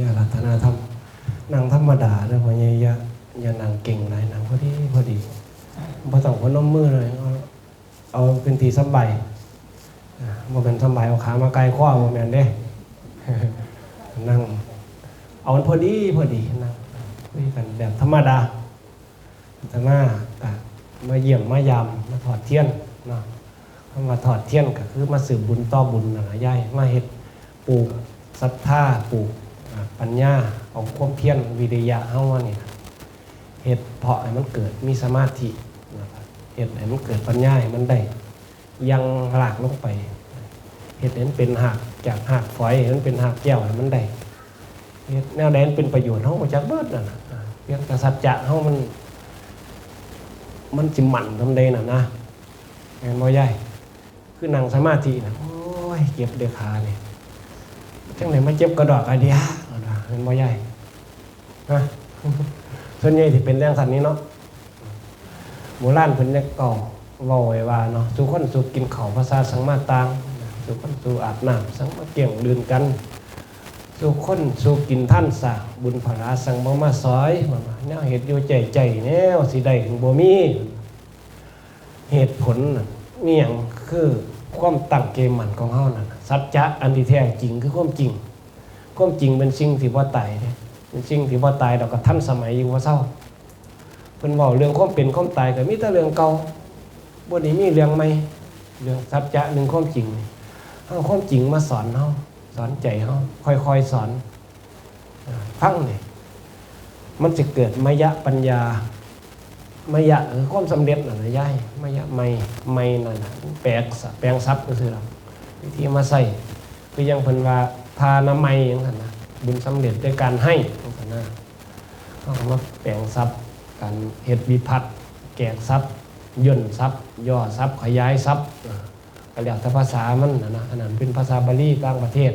อย่ารัตนาธรรมนางธรรมดาเด้อพ่อใหญ่อย่าอย่านางเก่งหลายนางพอดีพอดีบ่ต้องพนน้มมือเลย เอาเอาเป็นทีสำบายอ่าบ่เป็นสำบายเอาขามาไกลข้อบ่แม่นเด้นั่ง เอามันพอดีพอดีนั่งคุยกันแบบธรรมดาแต่มาอะมาเยี่ยมมายามมาถอดเทียนเนาะคำว่าถอดเทียนก็คือมาสืบบุญต่อบุญนะยายมาเฮ็ดปลูกศรัทธาปลูก ปัญญาเอาความเพียรวิริยะเฮาว่านี่นะเฮ็ดเพาะให้มันเกิดมีสมาธิเฮ็ดให้มันเกิดปัญญาให้มันได้ ยังหลากลงไปเฮ็ดให้นเป็นหักจากหักฝอยให้นเป็นหักแก้วให้มันได้เฮ็ดแนวใดนเป็นประโยชน์เฮาก็จักเบิดน่ะเพียงแต่สัจจะเฮามันมันสิมั่นทำใดน่ะนะแม่นบ่ใหญ่คือนั่งสมาธิน่ะโอ้ยเจ็บเด้อขาเนี่ยจังได๋มาเจ็บกระดอกอเดีย เอาล่ะแม่นบ่ใหญ่ฮะส่วนใหญ่ที่เป็นเรื่องสันนี้เนาะโบราณเพิ่นเนี่ยก็เว้าไว้ว่าเนาะสุคนสุกินข้าวภาษาสังมาตางสุคนสุอาบน้ำสังมาเกี่ยงดื่นกันสุคนสุกินท่านสาบุญผลาสังบ่มาซอยว่าว่าแนวเฮ็ดอยู่ใจใจแนวสิได้ถึงบ่มีเหตุผลน่ะมีหยังคือความตั้งเกมหมันของเฮานั่นน่ะสัจจะอันที่แท้จริงคือความจริง ความจริงเป็นสิ่งที่บ่ตายเด้เป็นสิ่งที่บ่ตายดอกก็ทันสมัยอยู่ว่าเศร้าเพิ่นเว้าเรื่องความเป็นความตายก็มีแต่เรื่องเก่าบ่ได้มีเรื่องใหม่เรื่องสัจจะเรื่งความจริงเอาความจริงมาสอนเฮาสอนใจเฮาค่อยๆสอนฟังนี่มันจะเกิดมายะปัญญามายะคือความสำเร็จน่ะนะยายมยะไม่ไม่นั่นน่ะแปลงสะแปลงทรัพย์ก็คือเราวิธีมาใส่คือยังเพิ่นว่า ทานามัยจังซั่นนะบุญสำเร็จด้วยการให้ตรงนั้นนะเขามาแปลงทรัพย์การเฮ็ดวิพัฒน์แกกทรัพย์ย่นทรัพย์ ย่อทรัพย์ขยายทรัพย์อ่าก็แล้วแต่ภาษามันนะนะอันนั้นเป็นภาษาบาลีต่างประเทศ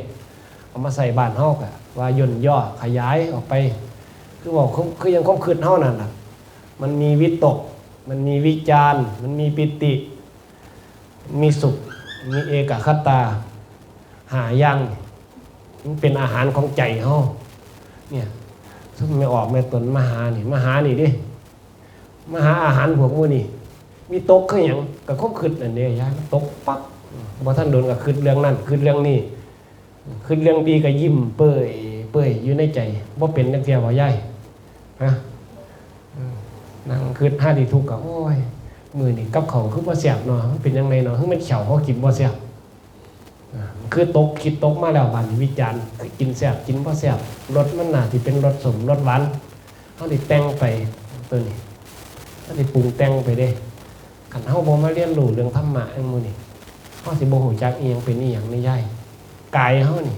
เอามาใส่บ้านเฮาก็ว่าย่นย่อขยายออกไป คือบอกคือยังคมคืดเฮานั่นน่ะมันมีวิตก มันมีวิจารมันมีปิติ มีสุข มีเอกคตา หายัง มันเป็นอาหารของใจเฮาเนี่ยซึ่งไม่ออกแม่ตนมาหานี่มาหานี่ดิมหาอาหารพวกมือนี่มีตกคือหยังก็คบคิดอันนี้ยายตกปั๊บบ่ท่านโดนก็คิดเรื่องนั้นคิดเรื่องนี้คิดเรื่องดีก็ยิ้มเปื่อยเปื่อยอยู่ในใจบ่าเป็นจังเที่ยบ่ยายฮะอืมนั่งคิดหาดีทุกข์ก็โอ้ยมือนี้กับเขาวคือบ่แซ่บเนาะเป็นจังไดเนาะคือมันเขียวเขากินบ่แซ่บ คือตกคิดตกมาแล้วบันวิจารณ์กินแซ่บกินเพราะแซ่บรสมันหนาที่เป็นรสสมรสหวานเขาได้แต่งไปตัวนี้เขาได้ปรุงแต่งไปเด้ขันเฮาบ่มาเรียนรู้เรื่องธรรมะอันมูนี่เฮาสิบ่ฮู้จักอียงเป็นอีหยังในย่ายกายเฮานี่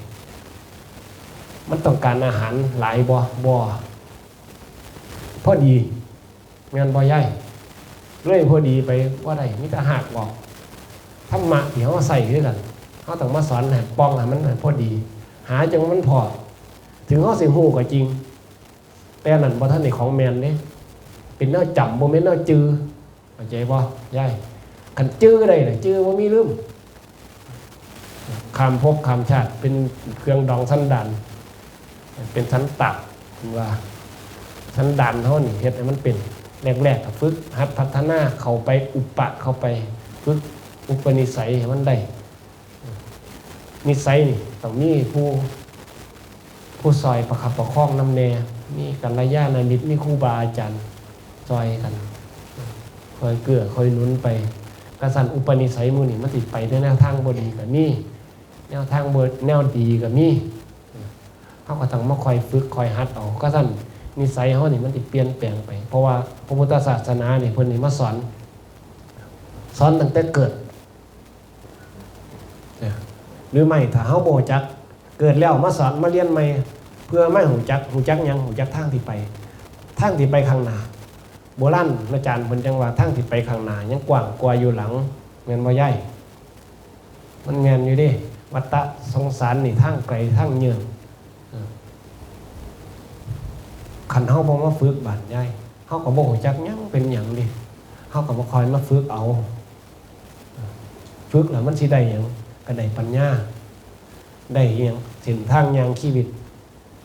มันต้องการอาหารหลายบ่บ่พอดีงานบ่ย่ายเลยพอดีไปว่าได้มีแต่หักบอกธรรมะที่เฮาใส่คือกัน เขาต้องมาสอนให้ป้องให้มันให้พอดี หาจังมันพอ ถึงเขาสิฮู้ก็จริง แต่นั่นบ่ท่านในของแมนเด้เป็นแนวจำบ่แม่นแนวจือเข้าใจบ่ยายคันจื้อได้น่ะจื้อบ่มีลืมคำพบคำชาติเป็นเครื่องดองสันดานเป็นสั้นตับว่าสันดานเฮานี่เฮ็ดให้มันเป็นแรกๆกฝึกหัดพัฒนาเข้าไปอุปะเข้าไปฝึกอุปนิสัยให้มันได้ นิสัยนี่ต้องมีผู้ผู้ซอยประคับประคองน้ำแน่มีกัลยาณมิตรมีครูบาอาจารย์ซอยกันคอยเกื้อคอยนุนไปกระสันอุปนิสัยมูนี่มันติดไปในแนวทางบดีกับมีแนวทางบแนวดีกับมีเขาก็ต้องมาคอยฝึกคอยฮัดเอากระสันนิสัยเขานี่มันติดเปลี่ยนแปลงไป เพราะว่าพระพุทธศาสนาเนี่ยเพิ่นนี่มาสอน สอนตั้งแต่เกิด หรือไม่ถ้าเฮาบ่จัก เกิดแล้วมาสอนมาเรียนใหม่เพื่อไม่หูจักหูจักยังหูจักทางที่ไปทางที่ไปข้างหน้าโบราณอาจารย์เพิ่นจังว่าทางที่ไปข้างหน้ายังกว้างกว่าอยู่หลังแม่นบ่ใหญ่มันแม่นอยู่ดิวัฏฏะสงสารนี่ทางไกลทางเยือนเออคันเฮาบ่มาฝึกบาดใหญ่เฮาก็บ่ฮู้จักหยังเป็นหยังดิเฮาก็บ่คอยมาฝึกเอา ฝึกแล้วมันสิได้หยัง ก็ได้ปัญญา ได้อหยังเส้นทางยางชีวิต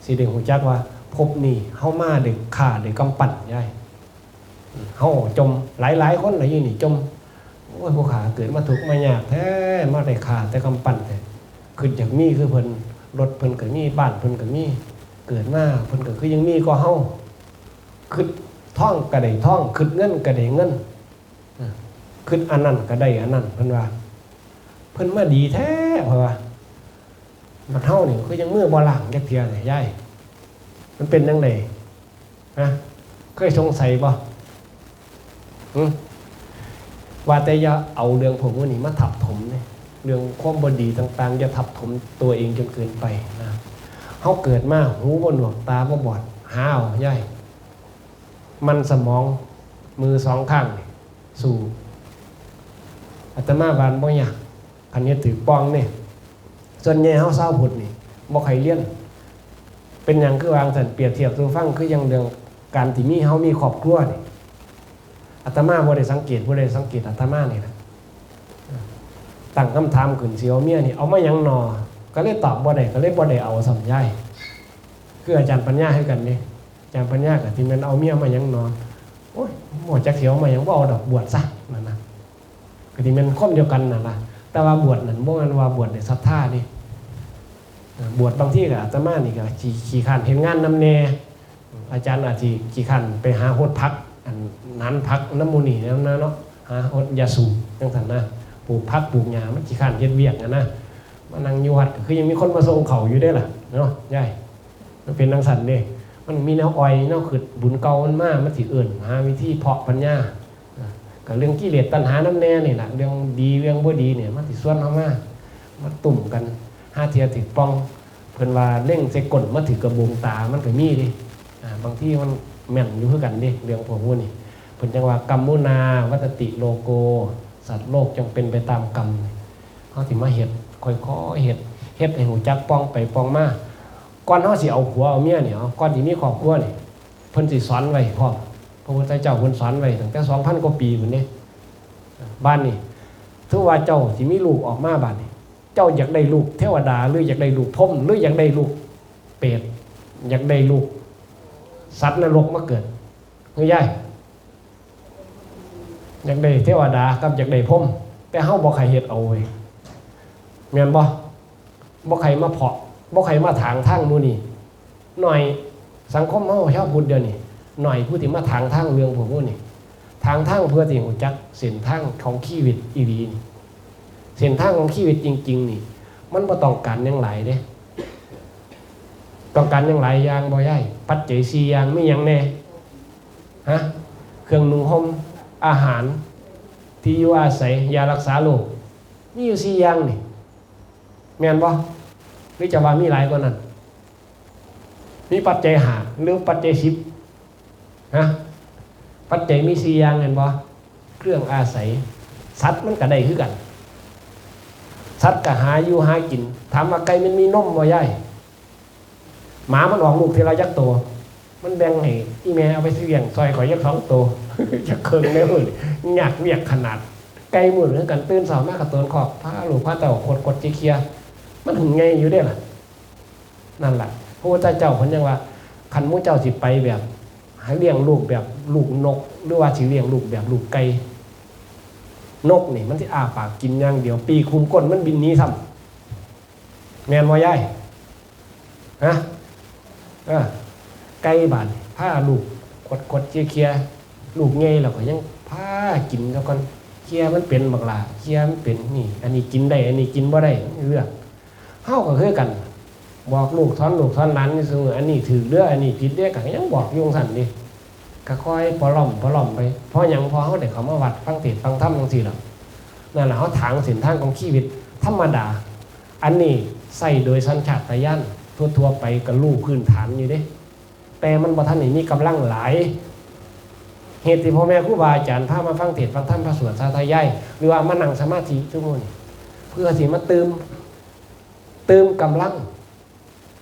สิเด็กหูจักว่า พบนี่เฮามาเด็กขาเด็กกำปั่นยายเฮาจมหลายๆคนหลายยู่นี่จมโอ้ยผู้ขาเกิดมาถูกมายากแท้มาได้ขาแต่กำปั่นแต่ขึ้นจากมีคือเพิ่นรถเพิ่นก็มีบ้านเพิ่นก็มีเกิดมาเพิ่นก็คือยังมีก็เฮาขึ้นท่องก็ได้ท่องขึ้นเงินก็ได้เงินขึ้นอันนั้นก็ได้อันนั้นเพิ่นว่า พิ่นมาดีแท้เพราะว่ามันเท่านี่คือยังมือบ่ล่างจักเทียเลยยายมันเป็นยังไงฮะเคยสงสัยบ่ว่าแต่อย่าเอาเรื่องผมว่านี่มาทับถมเนี่ยเรื่องความบดีต่างๆอย่าทับถมตัวเองจนเกินไปนะเขาเกิดมาหูบ่หนวกตาบ่บอดห้าวยายมันสมองมือสองข้างสู่อาตมาบานบ่อยาก อันนี้ถือปองเนี่ยส่วนใหญ่เฮาเศร้าพุทธนี่บ่ใครเลี้ยน เป็นอย่างคือวางสันเปรียบเทียบตัวฟังคืออย่างเรื่องการที่มีเฮามีครอบครัวนี่อาตมาบ่ได้สังเกตบ่ได้สังเกตอาตมานี่นะตั้งคำถามขึ้นสิเอาเมียนี่เอามาหยังหนอก็เลยตอบบ่ได้ก็เลยบ่ได้เอาสำยายคืออาจารย์ปัญญาให้กันนี่อาจารย์ปัญญากับที่มันเอาเมียมาหยังหนอโอ้ยบ่จักเสียวมาหยังบ่เอาดอกบวชซะนั่นนะก็ที่มันคนเดียวกันน่ะล่ะ แต่ว่าบวชนั่นบ่แม่นว่าบวชในศรัทธานี่บวชบางที่ก็อาตมานี่ก็ขี้ขี้ขันเห็นงานนำแน่อาจารย์อาจสิขี้ขันไปหาโฮดพักอันนั้นพักน้ำมูนีแล้วนะเนาะหาโฮดยาสูบจังซั่นนะปลูกพักปลูกหญ้ามันขี้ขันเฮ็ดเวียกนะนะมานั่งอยู่วัดคือยังมีคนมาส่งเขาอยู่ได้ล่ะเนาะยายมันเป็นจังซั่นเด้มันมีแนวอ้อยแนวขึ้นบุญเก่ามันมามันสิเอิ้นหาวิธีเพาะปัญญา ก็เรื่องกิเลสตัณหาน้ำแน่นี่แหละเรื่องดีเรื่องบ่ดีเนี่ยมันติส่วนเข้ามามาตุ่มกันห้าเทียติดป้องเพิ่นว่าเร่งใส่กลมาถือกระบุงตามันก็มีดิบางที่มันแม่นอยู่คือกันดิเรื่องพวกนี้เพิ่นจังว่ากรรมุนาวัตติโลโก สัตว์โลกจงเป็นไปตามกรรมเฮาสิมาเฮ็ดค่อยๆเฮ็ดเฮ็ดให้หูจักป้องไปป้องมาก่อนเฮาสิเอาผัวเอาเมียเนี่ยก่อนสิมีครอบครัวนี่เพิ่นสิสอนไว้พร้อม ระพุทธเจ้าคนสอนไว้ตั้งแต่สองพันกว่าปีคนนี้บ้านนี่ถือว่าเจ้าที่มีลูกออกมาบ้านนี่เจ้าอยากได้ลูกเทวดาหรืออยากได้ลูกพรมหรืออยากได้ลูกเปรตอยากได้ลูก สัตว์นรกมาเกิดเฮ้ยยายอยากได้เทวดากับอยากได้พรมแต่เฮาบ่ใครเฮ็ดเอาเว้ยแม่นบ่บ่ใครมาเพาะบ่ใครมาถางทางนู่นนี่หน่อยสังคมเฮาชาวพุทธเดียวนี้ หน่อยผู้ที่มาทางทางเรื่องพวกพวกนี้ทางทางเพื่อที่หูจักเส้นทางของชีวิตอีวีนี่เส้นทางของชีวิตจริง ๆ นี่ มันบ่ต้องการอยังหลเด้ต้องการอยังหลยางบ่ย่ายปัจเจยสียางไมีอย่างแน่ฮะเครื่องนุ่งห่มอาหาร ที่อยู่อาศัยยารักษาโรคมีอยู่สี่อย่างนี่แม่นบ่หรือจะว่ามีหลายกว่านั้นมีปัจจัยหาหรือปัจจัยสิบ นะปัจจัยมีสี่อย่างเห็นบ่เครื่องอาศัย สัตว์มันก็ได้คือกัน สัตว์ก็หาอยู่หากินถามว่าไก่มันมีนมบ่ย่ายหมามันออกลูกทีละยักตัว มันแบ่งให้อีแม่เอาไปเสี่ยงซอยข่อยยักสองตัวจะเคิงได้เลยยากเวียกขนาด ไก่มือเหมือนกันตื่นสาวมากกับตัวขอบผ้าหลูกผ้าเต่าขดกดจีเคีย มันหึงไงอยู่ได้ล่ะ นั่นแหละพระพุทธเจ้าเพิ่นยังว่า คันมู้เจ้าสิไปแบบ เลี้ยงลูกแบบลูกนก หรือว่าสิเลี้ยงลูกแบบลูกไก่นกนี่มันที่อาปากกินอย่างเดียว ปีคุมก้นมันบินนี้ซ้ำแมนว่ายายฮะไก่บานผ้าลูกกดกดเคียเคียลูกเงยแล้วก็ยังผ้ากินแล้วก่อนเคียมันเป็นบักลาเคียมันเป็นนี่ อันนี้กินได้ อันนี้กินบ่ได้เลือกเฮาก็คือกัน บอกลูกสอนลูกสอนหลานนี่เสมออันนี้ถือเรืออันนี้ผิดเรือก็ยังบอกอยุงสั่นดิก็ค่อยพอล่อมพอล่อมไปเพราะยังพอเขาเด็กเขามาวัดฟังเทศฟังธรรมจังซี่หรอกนั่นแหละเขาถางส้นทางของชีวิต ธรรมดา อันนี้ใส่โดยสัญชาตญาณทั่วๆไปกับลูกพื้นฐานอยู่เด้แต่มันบ่ทันนี่มีกำลังหลาย เหตุที่พ่อแม่ครูบาอาจารย์พามาฟังเทศฟังธรรมพระสวดสาธยายหรือว่ามานั่งสมาธิทุกมื้อนี่เพื่อสิมาเติมเติมกำลัง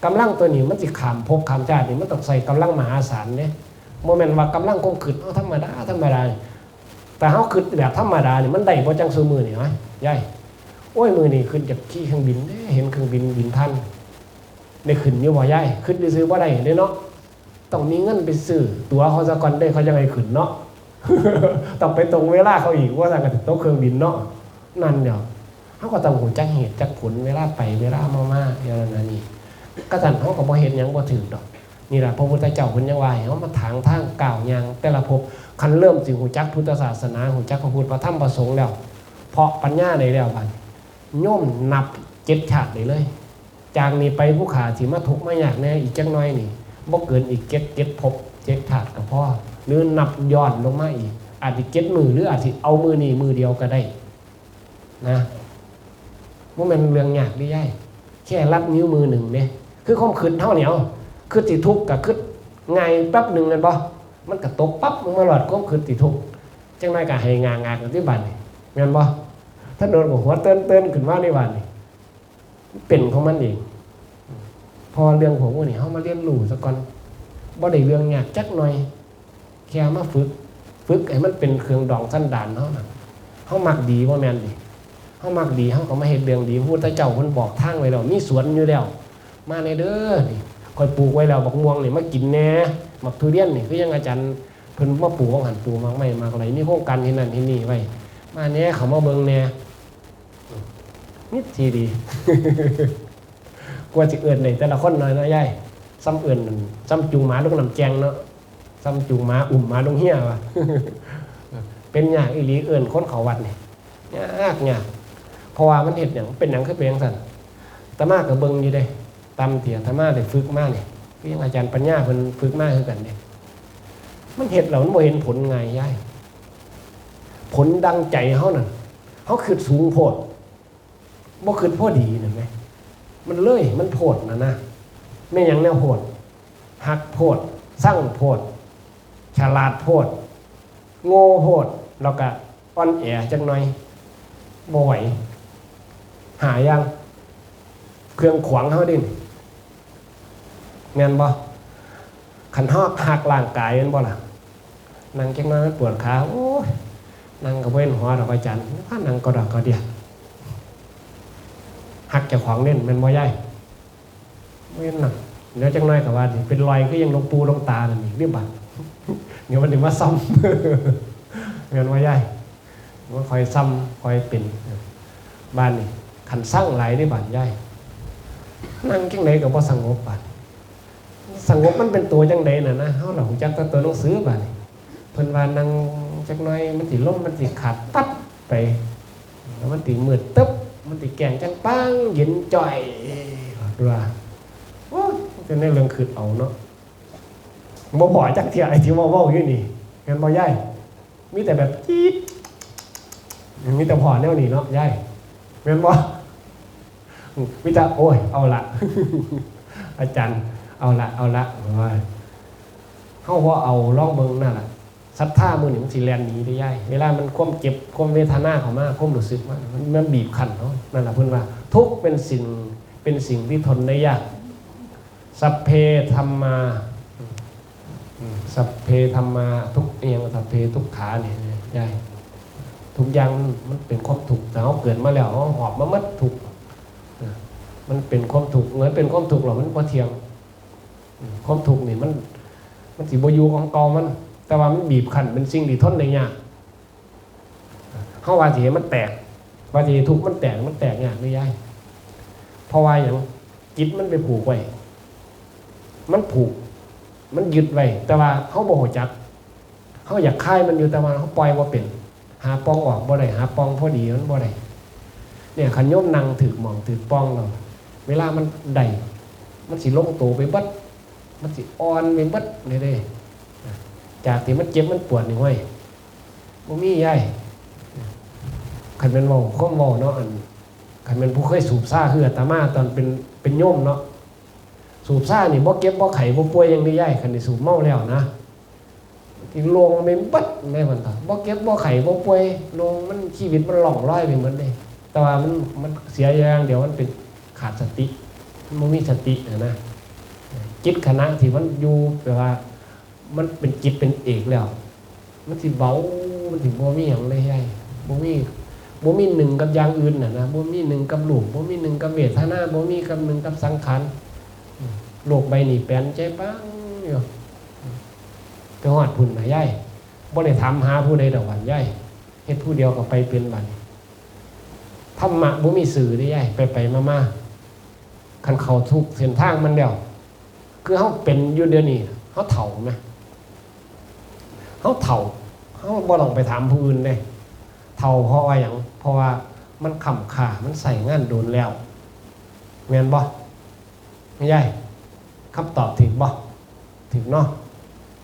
กำลังตัวนี้มันสิขามภพขามชาตินี่มันต้องใส่กำลังมหาศาลเนี่ยโมเมนต์ว่ากำลังคงขึ้นเอาธรรมดาธรรมดาแต่เขาขึ้นแบบธรรมดานี่มันได้บ่จังซูมือนี่ไหมยายโอ้ยมือนี่ขึ้นจากขี่เครื่องบินเห็นเครื่องบินบินพันได้ขึ้นอยู่บ่ย่ายขึ้นซื้อบ่ได้เด้เนาะต้องมีเงินไปซื้อตั๋วเขาซะก่อนได้เขาจะไงขึ้นเนาะต้องไปตรงเวลาเขาอีกว่าสั่งกันโต๊ะเครื่องบินเนาะนั่นเดี๋ยวเขาก็ต้องหูจักเหตุจักผลเวลาไปเวลามามาอย่างนั้นนี่ ก็ทันเขาก็บ่เห็นยังบ่ถึงดอกนี่แหละพระพุทธเจ้าเพิ่นยังว่าให้เขามาถางทางกล่าวยางแต่ละภพคันเริ่มสิหูจักพุทธศาสนาหูจักพระพุทธพระธรรมพระสงฆ์แล้ว เพราะปัญญาในแล้วบัดโย่อมนับเจ็ดชาติได้เลย จากนี้ไปผู้ขาสิมาทุกข์มาอยากแน่อีกจักหน้อยนี่บ่เกินอีกเจ็ดเจ็ดภพเจ็ดชาติก็พอหรือนับย้อนลงมาอีก อาจจะเจ็ดมือหรืออาจจะเอามือนี่มือเดียวก็ได้นะว่ามันเรื่องยากได้ยายแค่รับนิ้วมือหนึ่งเนี่ย คือความขืนเท่าเหนียวคือติทุกข์กับคือไงแป๊บหนึ่งกันปะมันกระตกปั๊บมันมาหลอดความขืนติทุกข์จังไรกับให้งางานกันที่บ้านนี่เงินปะถ้าโดนบหัวเต้นเต้นขึ้นว่าในบ้านนี่เป็นของมันเองพอเรื่องผมว่านี่เขามาเรียนรู้ซะก่อนบ่ได้เรื่องยากจักหน่อย แค่มาฝึกฝึกให้มันเป็นเครื่องดองสั้นดานเขาน่ะเขามักดีว่าแมนดิเขามักดีเขาก็มาเห็นเรื่องดีพระพุทธเจ้าคนบอกทางไว้แล้วมีสวนอยู่แล้ว มาในเด้อนี่คอยปลูกไว้แล้วบักม่วงนี่มากินแน่บักทุเรียนนี่คือยังอาจารย์เพิ่นมาปลูกของหันปลูกมากไม่มากอะไรมีโครงการที่นั่นที่นี่ไว้มาแหน่เขามาเบิ่งแน่นิดทีดีกลัวสิเอื่นเลยแต่ละคนหน่อยนะยายซ้ำเอื่นซ้ำจุงหมาลูกน้ำแจงเนาะซ้ำจุงหมาอุ่มหมาลงเหี้ยวะเป็นยากอีหลีเอื่นคนเขาวัดนี่ยากยากเพราะว่ามันเห็ดอย่างเป็นอย่างคือเป็นอย่างสั่นแตามากกับเบิงอยู่เด้ ตามเถียตามาได้ฝึกมากเนี่ยคือยังอาจารย์ปัญญาเพิ่นฝึกมากคือกันเนี่ยมันเห็ดแล้วมันบ่เห็นผลไงยายผลดังใจเขานั่นเขาคือสูงโพดบ่คือพอดีนั่นไหมมันเลยมันโพดนะนะไม่ยังแนวโพดหักโพดสร้างโพด ฉลาดโพด โง่โพดแล้วก็อ่อนแอจังหน่อยบ่ไหวหายังเครื่องขวางเขาดิ แม่นบ่ขันหอกหักร่างกายแม่นบ่ล่ะนั่งจังน้อยมันปวดขาโอ้ยนั่งกับเว้นหัวดอกอาจารย์ถ้านั่งก็ดอกก็เดียหักเจ้าของเล่นแม่นบ่ใหญ่เว้นน่ะเดี๋ยวจังน้อยกับว่าเป็นรอยก็ยังลงปูลงตานั่นนี่เรียบบัดเดี๋ยวมันถึงมาซ้ำเงินว่าใหญ่ว่าคอยซ้ำคอยเป็นบ้านนี่ขันสร้างไหลายในบ้านใหญ่นั่งจังไดกับว่าสงบบ้าน สงบมันเป็นตัวจังไดน่ะนะเขาหลังจักแตตัวหนังสือบ้านี่เพิ่นว่านั่งจักหน่อยมันติล่มมันติขาดปั๊บไปแล้วมันติมืดตึ๊บมันติแกงจังปังเย็นจ่อยดูว่าโอ้ยมันเป็นในเรื่องคืดเอาเนาะบ่บ่จักเที่ยไอ้ที่เว่าๆอยู่นี่เห็นบ่ย่ายมีแต่แบบจี๊ดมีแต่พอแนวนี้เนาะย่ายเห็นบ่มีแต่โอ้ยเอาละอาจารย์ เอาละเอาละว่าเฮาเอาลองเบิงนั่นแหละศรัทธามื้อนี้มันสิแลนหนีได้ย่ายเวลามันความเจ็บความเวทนาเข้ามาความรู้สึกมันมันบีบคั้นเนาะนั่นแหละเพิ่อนว่า ทุกเป็นสิ่งเป็นสิ่งที่ทนได้ยากสัพเพธรรมาสัพเพธรรมาทุกเอียงสัพเพทุกขาเนี่ยใช่ทุกอย่างมันเป็นความถูกแต่เขาเกิดมาแล้วเขาหอบมามัดถูกมันเป็นความถูกเหมือนเป็นความถูกหรอมันพอเทียง ความถูกข์นี่มัน มันสิบอยูของเกามัน แต่ว่ามันบีบคั้นเป็นสิ่งที่ทนได้ยากเขาว่าสิมันแตกว่าสิทุกข์มันแตกมันแตกยากไม่ยายเพราะว่าอย่างจิตมันไปผูกไว้มันผูก มันยึดไว้แต่ว่าเขาบ่หัวจักเขาอยากคายมันอยู่แต่ว่าเขาปล่อยว่าเป็น หาปองออกบ่ได้หาปองพอดีมันบ่ได้เนี่ยขันโยมนั่งถือหมองถือปองเราเวลามันได้มันสิลงตัวไปบัด มันสิอ่อนไปเบัดนี่เด้จากที่มันเจ็บมันปวดนี่ห้อยบ่มียายขันเป็นเว้าข้อมเว้าเนาะอันขันเป็นผู้เคยสูบซ่าคืออาตมาตอนเป็นเป็นโยมเนาะสูบซ่านี่บ่เก็บบ่ไข่บ่ป่วยยังได้ย่ายคันนี่สูบเมาแล้วนะที่ลงไปบัดแม่มันต่อบ่เก็บบ่ไข่บ่ป่วยลงมันชีวิตมันหล่องลอยไปหมดเลยแต่ว่ามันมันเสียอย่างเดี๋ยวมันเป็นขาดสติมันบ่มีสตินะนะ จิตคณะที่มันอยู่แปลว่า มันเป็นจิตเป็นเอกแล้ว มันสิเบามันสิบ่มีหยังเลยย่ายบ่มีบ่มีหนึ่งกับอย่างอื่นน่ะนะบ่มีหนึ่งกับรูปบ่มีหนึ่งกับเวทนาบ่มีกับหนึ่งกับสังขารโลกใบนี้แปลนใจปังอยู่ไปหอดพุ่นมาย่ายบ่ได้ถามหาผู้ใดดอกหวันย่ายเฮ็ดผู้เดียวก็ไปเป็นบันี้ธรรมะบ่มีสื่อได้ย่ายไปไปมามาคันเขาทุกเส้นทางมันเดียว คือเฮาเป็นอยู่เดี๋ยวนี้เฮาเฒ่าไหมเฮาเฒ่าเฮาบ่ต้องไปถามผู้อื่นเด้เฒ่าเพราะว่าหยังเพราะว่ามันขำขามันใส่งานโดนแล้วแม่นบ่ไม่ใช่คำตอบถึงบ่ถึงเนาะ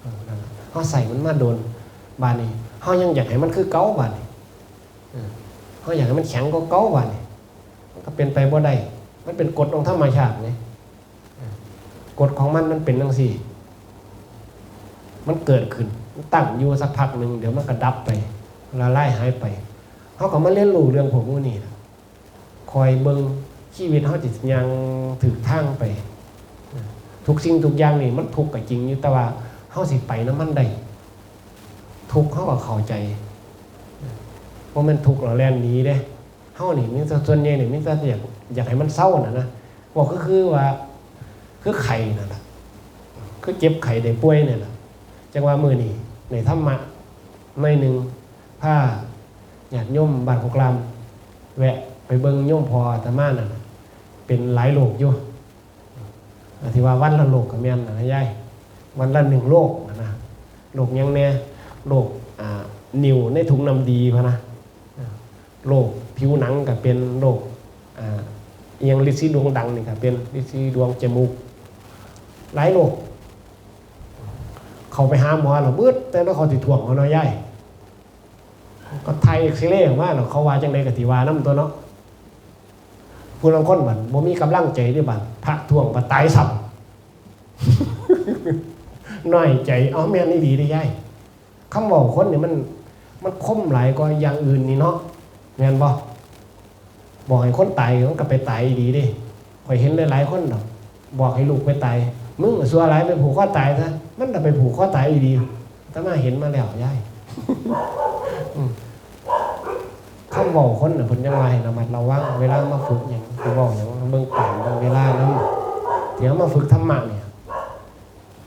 เออนั่นล่ะเฮาใส่มันมาโดนบานนี้เฮายังอยากให้มันคือเก่าบานนี้เออเฮาอยากให้มันแข็งกว่าเก่าบานนี้มันก็เป็นไปบ่ได้มันเป็นกฎของธรรมชาติไง กฎของมันมันเป็นจังสี่ มันเกิดขึ้นมันตั้งอยู่สักพักหนึ่งเดี๋ยวมันก็ดับไปละลายหายไปเขาก็มาเรียนรู้เรื่องผมพวกนี้นะคอยเบิงชีวิตเขาจิตยังถือทางไป ทุกสิ่งทุกอย่างนี่มันทุกข์กับจริงอยู่แต่ว่าเขาสิไปน้ำมันได้ทุกข์เขาก็เข้าใจว่ามันทุกข์เราแล่นนี้เด้เขานี่มิตรส่วนใหญ่นี่มิตรอยากอยากให้มันเศร้านะนะบอกก็คือว่า คือไข่นั่นแหละคือเจ็บไข่ได้ป่วยเนี่ยแหละจังว่ามือนี่ในธรรมะในหนึ่งผ้าหยาดย่อมบาดหกลำแวะไปเบิ้งย่อมพออาตมานั่นน่ะเป็นหลายโรคอยู่อ่าที่ว่าวันละโรคกับแม่นนะยายวันละหนึ่งโรคนะโรคหยังเนี่ยโรคอ่านิ่วในถุงน้ำดีพะนะโรคผิวหนังก็เป็นโรคอ่าเอียงลิซีดวงดังนี่ครับเป็นลิซีดวงจมูก หลายโรคเขาไปหาหมอหรอบืดแต่แล้วเขาติดถ่วงเขาน้อยใหญ่ก็ไทยเอ็กซเรย์ออกมาหรอเขาว่าจังไดกับติวาน้ำตัวเนาะผู้ลางคนบัดบ่มีกำลังใจด้วยบัดพระท่วงบัดตายสับน้อยใจเอแม่นี่ดีได้ย่ายคำบอกคนเนี่ยมัน มันคมหลายกว่าอย่างอื่นนี่เนาะแม่นบ่บอกให้คนตายมันก็ไปตายดีดิข่อยเห็นหลายๆคนดอกบอกให้ลูกไปตาย มึงสัวอะไรไปผูกข้อตายซะมันจะไปผูกข้อตายดีแต่มาเห็นมาแล้วยายอืมบอกคนน่ะเพิ่นยังว่าให้ระมัดระวังเวลามาฝึกอย่างคือบอกอย่างเบิ่งป่านเบิ่งเวลานั้นเดี๋ยวมาฝึกธรรมะเนี่ย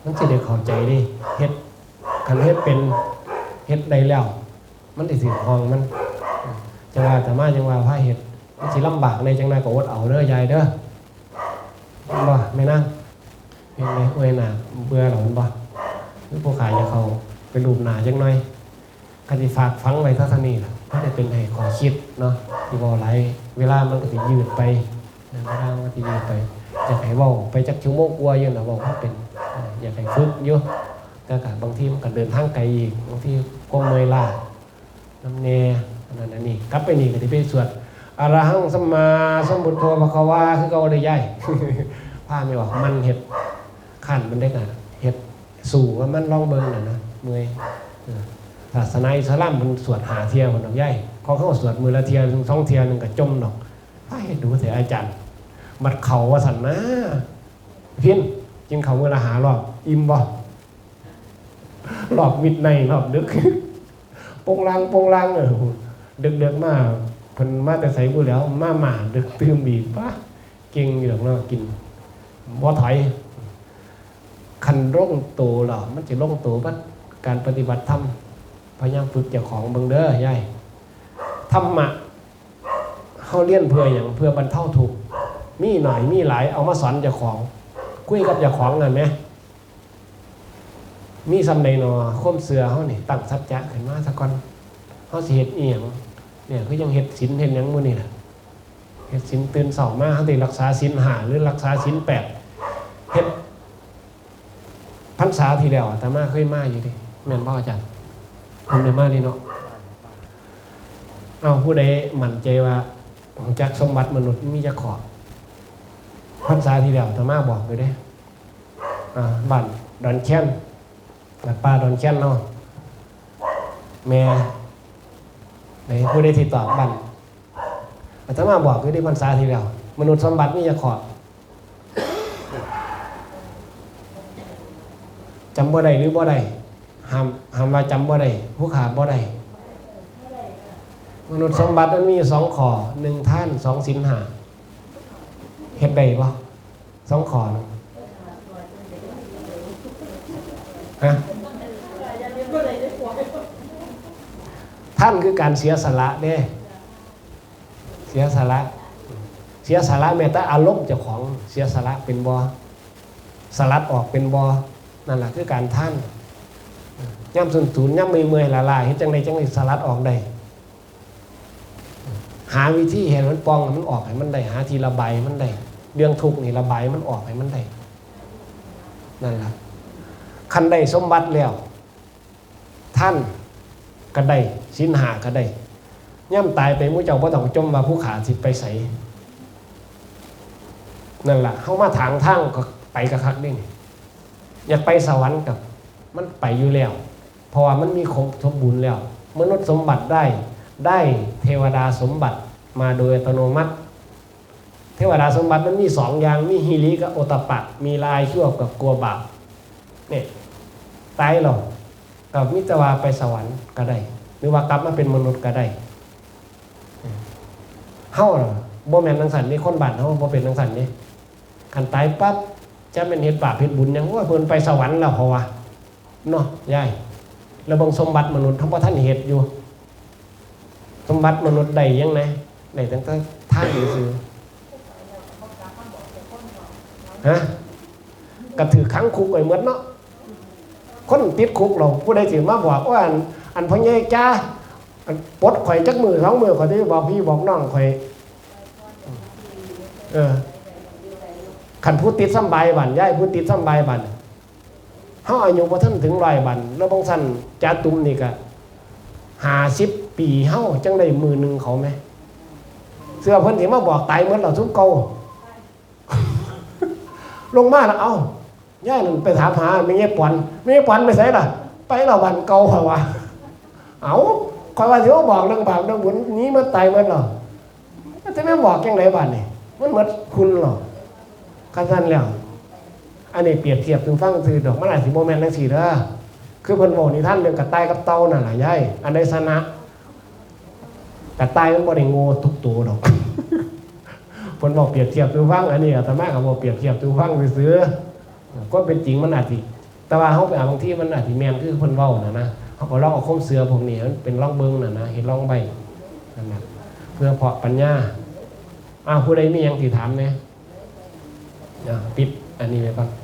มันจะได้เข้าใจดิเฮ็ดคันเฮ็ดเป็นเฮ็ดได้แล้ว มันได้สิทองมันจังว่าแต่มาจังว่าพาเฮ็ดมันสิลำบากในจังไดก็อดเอาเด้อยายเด้อเห็นบ่แม่นั่ง เห็นไหมเอ้ยน่ะเบื่อหรอนบ่หรือผู้ขายอย่าเขาไปรูปหนาจังหน่อยก็สิฝากฟังไว้เท่านี้ล่ะก็จะเป็นให้ขอคิดเนาะที่บ่หลายเวลามันก็สิยืดไปเวลามันก็สิยืดไปอยากให้ว้าไปจักชั่วโมงกว่าอยู่นะเว้าเขาเป็นอยากให้ฝึกอยู่แต่ก็บางทีมันก็เดินทางไกลอีกบางทีก็เมื่อยล้าน้ำแน่อันนั้นอันนี้กลับไปนี่ก็สิไปสวดอรหังสัมมาสัมพุทโธภควาคือเขาได้ย่ายผ้าไม่บอกมันเห็ด ขันมันได้กันเห็ดสู่ว่ามันลองเบิ่งน่ะนะเมื่อยศาสนาอิสลามมันสวดหาเทียคนดอกย่ายเขาเขาสวดมือละเทียถึงสองเทียหนึ่งก็จมดอกให้ดูเสียอาจารย์ มัดเขาว่าสันนะเพี้ยนกินเขามือละหารอบ อิ่มบ่รอบมิดในรอบดึกโปงลางโปงลางเออดึกเดือกมากเพิ่นมาแต่ใส่บุแล้ว มาหมาดึกตื่มบีบปะเก่งอยู่หรอกเนาะกินบ่ถอย คันร่องโตหรอมันจะร่องโตบัดการปฏิบัติธรรมพยายามฝึกเจ้าของเบิ่งเด้อยายธรรมะเฮาเรียนเพื่ออย่างเพื่อบรรเทาทุกข์มีหน่อยมีหลายเอามาสอนเจ้าของคุยกับเจ้าของนั่นไหมมีสำใดหนอค้มเสือเฮานี่ตั้งสัจจะขึ้นมาซะก่อนเฮาสิเฮ็ดอียงเนี่ยคือยังเห็ดศีลเห็ดยังมือนี่แหละเห็ดศีลตื่นเสามาเขาติรักษาศีลหาหรือรักษาศีลแปดเห็ด พรรษาที่แล้วอาตมาเคยมาอยู่ดิแม่นบ่อาจารย์ผมได้มาดิเนาะเอาผู้ใดมั่นใจว่าของจักสมบัติมนุษย์มีจะขอพรรษาที่แล้วอาตมาบอกไปเด้อ่าบ้านดอนแค้นบ้านป้าดอนแค้นเนาะแม่ในผู้ได้ติดต่อบันอาตมาบอกคือได้พรรษาทีเดียวมนุษย์สมบัตินี่จะขอบ จำบ่ได้หรือบ่ได้ห้ามห้ามว่าจำบ่ได้ผู้ขาดบ่ได้มนุษย์สมบัติมันมีสองขอหนึ่งท่านสองสินหาเฮ็ดได้ปะสองขอหนึ่งฮะท่านคือการเสียสละเด้เสียสละเสียสละแม้แต่อารมณ์เจ้าของเสียสละเป็นบอสลัดออกเป็นบอ นั่นแหละคือการท่านย่ำสุนทุนย่ำมือเมื่อยละลายเฮ็ดจังใดจังใดสลัดออกได้หาวิธีเห็นมันปองมันออกให้มันได้หาทีระบายให้มันได้เรื่องทุกข์นี่ระบายให้มันออกให้มันได้นั่นแหละคันได้สมบัติแล้ว ท่านก็ได้สินหาก็ได้ย่ำตายไปมู่เจ้าพ่ต้องจมว่าผู้ขาสิไปใสนั่นแหละเข้ามาถางทางก็ไปกระคักนี่ อยากไปสวรรค์กับมันไปอยู่แล้ว เพราะว่ามันมีครบสมบูรณ์แล้ว มนุษย์สมบัติได้ ได้เทวดาสมบัติมาโดยอัตโนมัติ เทวดาสมบัติมันมีสองอย่าง มีฮิริกับโอตปะ มีลายชั่วกับกลัวบาปเนี่ยตายหรอกกับมิตรวาไปสวรรค์ก็ได้ หรือว่ากลับมาเป็นมนุษย์ก็ได้เฮ้าหรอบ่แมนนังสันนี่คนบ้านเฮาบ่เป็นนังสันนี่คันตายปั๊บ จะเป็นเฮ็ดบาปเฮ็ดบุญหยังว่าเพิ่นไปสวรรค์แล้วเพราะว่าเนาะยายแล้วบางสมบัติมนุษย์ทั้งบ่ท่านเฮ็ดอยู่ สมบัติมนุษย์ใดยังไงใดตั้งแต่ท่านซื้อฮะกระถือขังคุกไว้เหมือเนาะคนติดคุกเราผู้ใดสิมาบอกว่าอันอันพ่อใหญ่จ้าอันปลดข่อยจักมือสองมือข่อยที่บอกพี่บอกน้องข่อยเออ ขันผู้ติดซ้ำใบายบันย่ายผู้ติดซ้ำใบายบันเฮาอายุพอท่านถึงร้อยบันแล้วบางสันจาตุมนี่ก็หาสิบปีเฮาจังได้มือหนึ่งเขาไหมเสื้อเพิ่นสิมาบอกตายเหมือนเราทุกเก่าลงมาแล้วเอาย่าหนึ่งไปถามหาไม่เงี้ยปอนไม่เงี้ยปอนไปใส่ล่ะ ไปเราบันเก่าเหรอวะเอาคอยว่าสิว่าบอกเรื่องบาปเรื่องบุญหนี้มันตายเหมันเรอจะไม่บอกยังไงบ้านนี่มันเหมือนคุณหรอ กันสั้นแล้ว อันนี้เปรียบเทียบถึงฟังคือดอกมันอาจสิโมเมนต์ทั้งสี่เด้อคือเพิ่นบอกนี่ท่านเรื่องกระต่ายกับเต่านั่นแหละยายอันใดชนะกระต่ายมันบ่ได้โง่ทุกตัวดอกเพิ่นบอกเปรียบเทียบถึงฟังอันนี้อาตมาก็บอกเปรียบเทียบถึงฟังซื้อก็เป็นจริงมันอาจสิแต่ว่าเฮาไปอ่านบางที่มันอาจสิแมนคือเพิ่นเว้าน่ะนะเฮาก็ลองเอาคมเสือพวกนี้มันเป็นร่องเบิ่งน่ะนะเฮ็ดร่องใบนั่นนะเพื่อเพาะปัญญาอ้าวผู้ใดมียังสิถามแหน่อะ ปิดอันนี้ไว้ก่อน